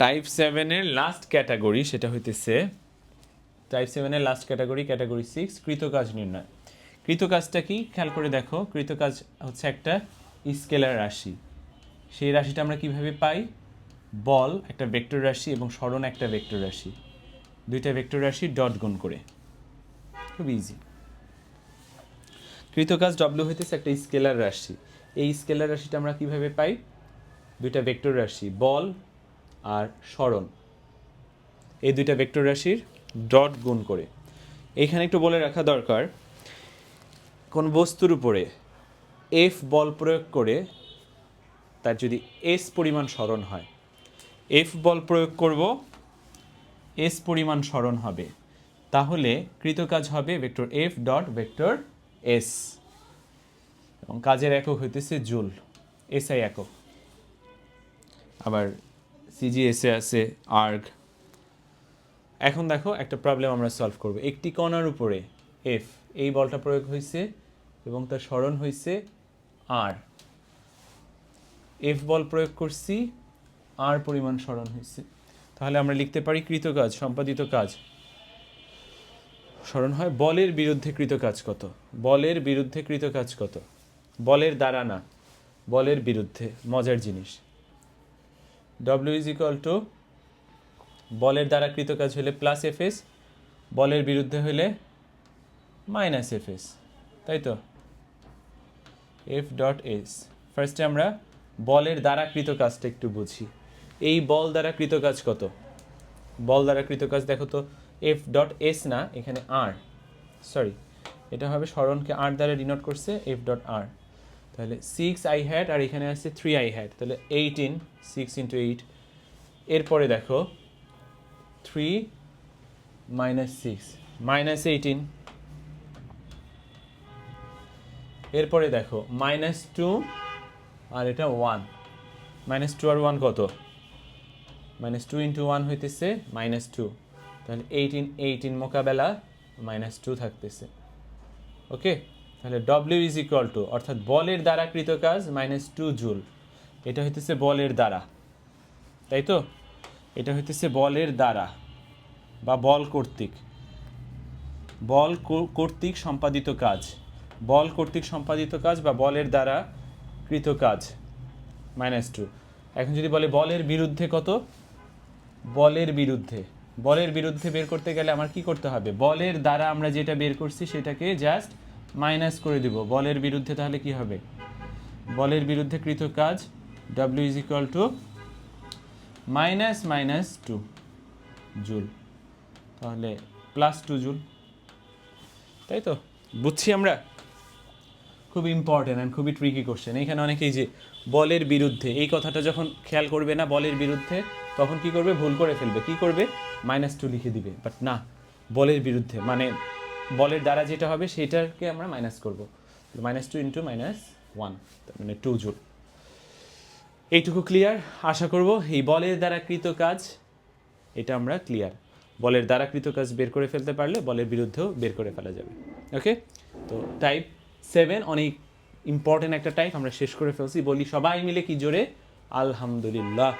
Type সেভেনের last category সেটা হইতেছে টাইপ সেভেনের লাস্ট ক্যাটাগরি ক্যাটাগরি সিক্স কৃতকাজ নির্ণয়। কৃতকাজটা কি? খেয়াল করে দেখো, কৃতকাজ হচ্ছে একটা স্কেলার রাশি। সেই রাশিটা আমরা কীভাবে পাই? বল একটা ভেক্টর রাশি এবং স্মরণ একটা ভেক্টর রাশি। দুইটা ভেক্টর রাশি ডট গুণ করে। খুব ইজি কৃতকাজ ডব্লিউ হইতেছে একটা স্কেলার রাশি। এই স্কেলার রাশিটা আমরা কীভাবে পাই? দুইটা ভেক্টর রাশি, বল আর স্মরণ। এই দুইটা ভেক্টর রাশির ডট গুণ করে। এইখানে একটু বলে রাখা দরকার, কোন বস্তুর উপরে এফ বল প্রয়োগ করে তার যদি এস পরিমাণ স্মরণ হয় এফ বল প্রয়োগ করব এস পরিমাণ স্মরণ হবে। তাহলে কৃতকাজ হবে vector F dot vector S এবং কাজের একক হইতেছে জুল এসআই একক। আবার সিজিএসে আছে আর্গ এখন দেখো একটা প্রবলেম আমরা সলভ করব। একটি কণার উপরে এফ এই বলটা প্রয়োগ হয়েছে এবং তার স্মরণ হয়েছে আর এফ বল প্রয়োগ করছি আর পরিমাণ স্মরণ হয়েছে তাহলে আমরা লিখতে পারি কৃতকাজ, সম্পাদিত কাজ। স্মরণ হয় বলের বিরুদ্ধে কৃতকাজ কত? বলের বিরুদ্ধে কৃতকাজ কত? বলের দ্বারা না, বলের বিরুদ্ধে, মজার জিনিস। ডব্লিউ ইজ ইকুয়াল টু বলের দ্বারা কৃতকাজ হলে প্লাস এফএস বলের বিরুদ্ধে হলে মাইনাস এফএস তাই তো? এফ ডট এস ফার্স্টে আমরা বলের দ্বারা কৃত কাজটা একটু বুঝি। এই বল দ্বারা কৃত কাজ কত? বল দ্বারা কৃত কাজ দেখো তো এফ ডট এস না, এখানে আর সরি এটা হবে স্মরণকে আর দ্বারা ডিনোট করছে এফ ডট আর তাহলে সিক্স আই হ্যাড আর এখানে আছে থ্রি আই হ্যাড তাহলে এইটিন সিক্স ইন্টু এইট এরপরে দেখো three minus six minus eighteen এরপরে দেখো মাইনাস টু আর এটা ওয়ান মাইনাস টু আর ওয়ান কত? মাইনাস টু ইন্টু ওয়ান হইতেছে মাইনাস টু তাহলে এইটিন এইটিন মোকাবেলা মাইনাস টু থাকতেছে। ওকে তাহলে ডব্লিউ ইজ ইকুয়াল টু অর্থাৎ বলের দ্বারা কৃত কাজ মাইনাস টু জুল এটা হইতেছে বলের দ্বারা। তাই তো? এটা হইতেছে বলের দ্বারা বা বল কর্তৃক। বল কর্তৃক সম্পাদিত কাজ। বল কর্তৃক সম্পাদিত কাজ বা বলের দ্বারা কৃত কাজ মাইনাস টু এখন যদি বলে বলের বিরুদ্ধে কত? বলের বিরুদ্ধে। বলের বিরুদ্ধে বের করতে গেলে আমার কি করতে হবে? বলের দ্বারা আমরা যেটা বের করছি সেটাকে জাস্ট মাইনাস করে দিব। বলের বিরুদ্ধে তাহলে কি হবে? বলের বিরুদ্ধে কৃত কাজ W is equal to minus minus two joule তাহলে প্লাস টু জুল তাই তো? বুঝছি আমরা? খুব ইম্পর্টেন্ট অ্যান্ড খুবই ট্রিকি কোশ্চেন এইখানে অনেকেই যে বলের বিরুদ্ধে, এই কথাটা যখন খেয়াল করবে না বলের বিরুদ্ধে, তখন কি করবে? ভুল করে ফেলবে। কি করবে? মাইনাস টু লিখে দিবে। বাট না, বলের বিরুদ্ধে। মানে বলের দ্বারা যেটা হবে সেটাকে আমরা মাইনাস করব। Minus two into minus one তার মানে টু জুল এইটুকু ক্লিয়ার আশা করব এই বলের দ্বারা কৃত কাজ, এটা আমরা ক্লিয়ার বলের দ্বারা কৃত কাজ বের করে ফেলতে পারলে বলের বিরুদ্ধেও বের করে ফেলা যাবে। ওকে তো টাইপ সেভেন অনেক ইম্পর্টেন্ট একটা টাইপ আমরা শেষ করে ফেলছি। বলি সবাই মিলে কি জোরে? আলহামদুলিল্লাহ।